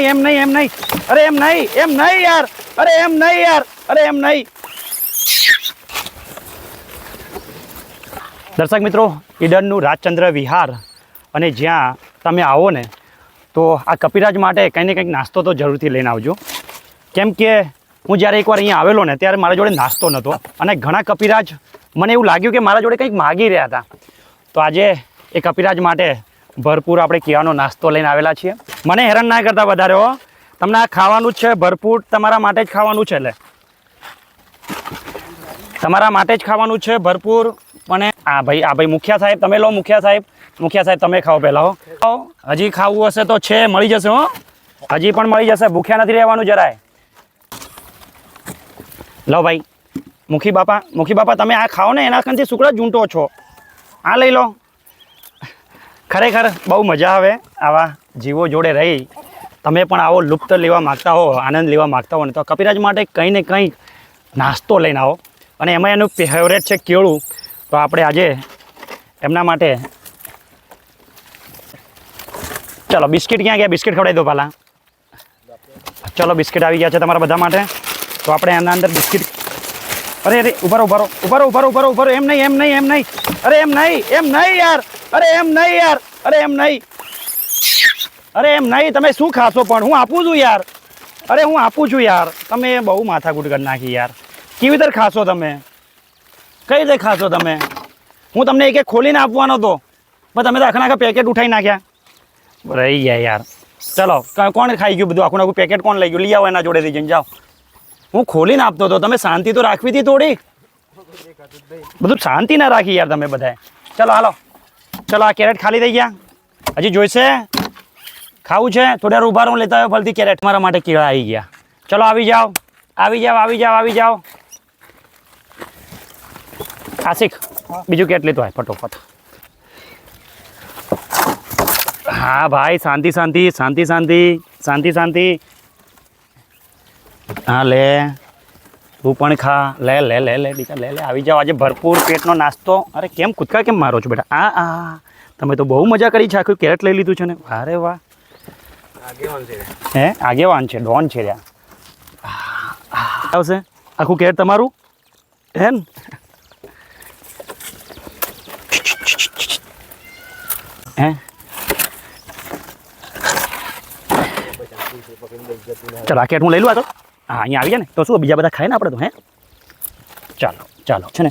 એમ નહીં એમ નહીં. અરે, એમ નહીં એમ નહીં યાર. અરે, એમ નહીં યાર. અરે, એમ નહીં. દર્શક મિત્રો, ઈડનનું રાજચંદ્ર વિહાર અને જ્યાં તમે આવો ને, તો આ કપિરાજ માટે કંઈ ને કંઈક નાસ્તો તો જરૂરથી લઈને આવજો. કેમ કે હું જ્યારે એકવાર અહીંયા આવેલો ને, ત્યારે મારા જોડે નાસ્તો નહોતો અને ઘણા કપિરાજ, મને એવું લાગ્યું કે મારા જોડે કંઈક માગી રહ્યા હતા. તો આજે એ કપિરાજ માટે ભરપૂર આપણે કીવાનો નાસ્તો લઈને આવેલા છીએ. મને હેરાન ના કરતા વધારે હો. તમને આ ખાવાનું જ છે, ભરપૂર તમારા માટે જ ખાવાનું છે એટલે તમારા માટે જ ખાવાનું છે, ભરપૂર. પણ આ ભાઈ આ ભાઈ મુખિયા સાહેબ, તમે લો મુખિયા સાહેબ. મુખિયા સાહેબ, તમે ખાઓ પહેલાં હો. હજી ખાવું હશે તો છે, મળી જશે હો. હજી પણ મળી જશે. ભૂખ્યા નથી રહેવાનું જરાય. લો ભાઈ. મુખી બાપા મુખી બાપા, તમે આ ખાઓ ને, એના કંથી શુક્ર ઝૂંટો છો. આ લઈ લો. ખરેખર બહુ મજા આવે આવા જીવો જોડે રહી. તમે પણ આવો લુપ્ત લેવા માગતા હો, આનંદ લેવા માગતા હો ને તો કપિરાજ માટે કંઈ ને કંઈ નાસ્તો લઈને આવો. અને એમાં એનું ફેવરેટ છે કેળું. તો આપણે આજે એમના માટે ચલો બિસ્કિટ ક્યાં ગયા? બિસ્કિટ ખવડાવી દો પહેલાં. ચલો બિસ્કિટ આવી ગયા છે તમારા બધા માટે. તો આપણે એના અંદર બિસ્કિટ અરે અરે, ઉભારો ઉભારો ઉભારો ઉભારો ઉભારો ઉભારો, એમ નહીં એમ નહીં એમ નહીં. અરે, એમ નહીં એમ નહીં યાર. અરે, એમ નહીં યાર. અરે, એમ નહીં. અરે, એમ નહીં, તમે શું ખાશો પણ? હું આપું છું યાર. અરે, હું આપું છું યાર. તમે બહુ માથાકૂટ કરી નાખી યાર. કેવી રીતે ખાશો તમે? કઈ રીતે ખાશો તમે? હું તમને એક એક ખોલીને આપવાનો હતો પણ તમે તો આખા આખા પેકેટ ઉઠાવી નાખ્યા. રહી ગયા યાર. ચલો કોણ ખાઈ ગયું બધું? આખું આખું પેકેટ કોણ લઈ ગયું? લઈ આવો એના જોડેથી જઈને, જાઓ. હું ખોલીને આપતો હતો. તમે શાંતિ તો રાખવી હતી થોડી બધું શાંતિ ના રાખી યાર તમે બધાએ. ચલો, હાલો. ચલો, આ કેરેટ ખાલી થઈ ગયા. હજી જોઈશે? ખાવું છે? થોડી વાર ઊભા રહું, લેતા હોય ફલથી કેરેટ મારા માટે કેળા આવી ગયા. ચલો, આવી જાઓ. આવી જાઓ આવી જાઓ આવી જાઓ. આશિક બીજું કેટ લેતો હોય? ફટોફટ. હા, ભાઈ શાંતિ શાંતિ શાંતિ શાંતિ શાંતિ શાંતિ. હા લે. તું પણ ખા. લે લે લે લે બીજા લે લે. આવી જાઓ. આજે ભરપૂર પેટનો નાસ્તો. અરે કેમ કૂદકા? કેમ મારો છો બેટા? આ આ તમે તો બહુ મજા કરી છે. આખું કેરેટ લઈ લીધું છે ને. અરે વાહ. હે? આગેવાન છે. ડોન છે ત્યાં. આવશે. આખું કેરેટ તમારું? હે ને? હે? ચાલો આ કેટ હું લઈ લઉં આ તો. હા, અહીંયા આવી જાય ને. તો શું, બીજા બધા ખાય ને આપણે તો, હે? ચાલો ચાલો, છે ને?